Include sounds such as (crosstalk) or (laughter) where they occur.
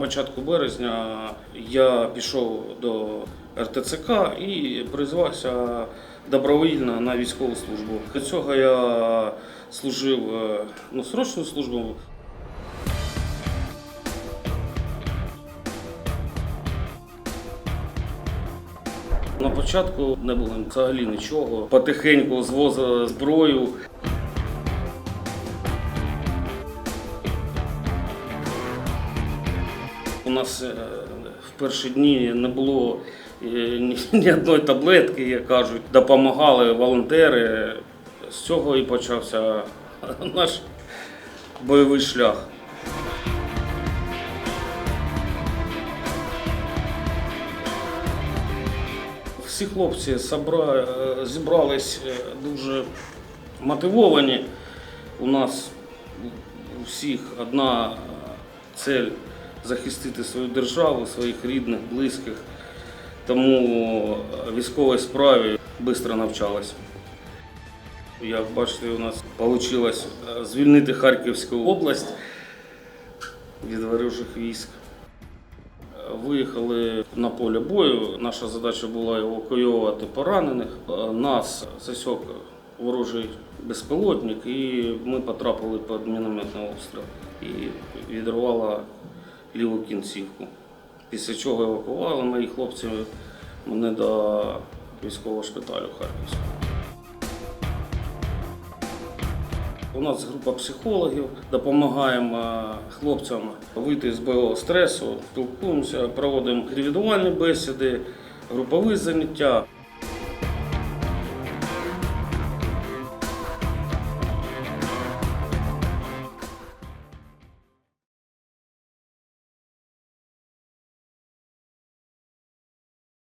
Початку березня я пішов до РТЦК і призвався добровільно на військову службу. До цього я служив е, ну, срочну службу. На початку не було взагалі нічого. Потихеньку звозили зброю. У нас е, в перші дні не було е, (laughs) ні, одної таблетки, як кажуть. Допомагали волонтери. З цього і почався (laughs) наш бойовий шлях. Всі хлопці е, зібрались дуже мотивовані. У нас у всіх одна цель захистити свою державу, своїх рідних, близьких. Тому е, військовій справі швидко навчалися. Як бачите, у нас вийшло звільнити Харківську область від ворожих військ. Виїхали на поле бою. Наша задача була евакуювати поранених. Е, Нас засік ворожий безпілотник, і ми потрапили під мінометний обстріл і відірвала ліву кінцівку. Після чого евакували мої хлопці мене до військового шпиталю Харківського. У нас група психологів, допомагаємо хлопцям вийти з бойового стресу, спілкуємося, проводимо індивідуальні бесіди, групові заняття.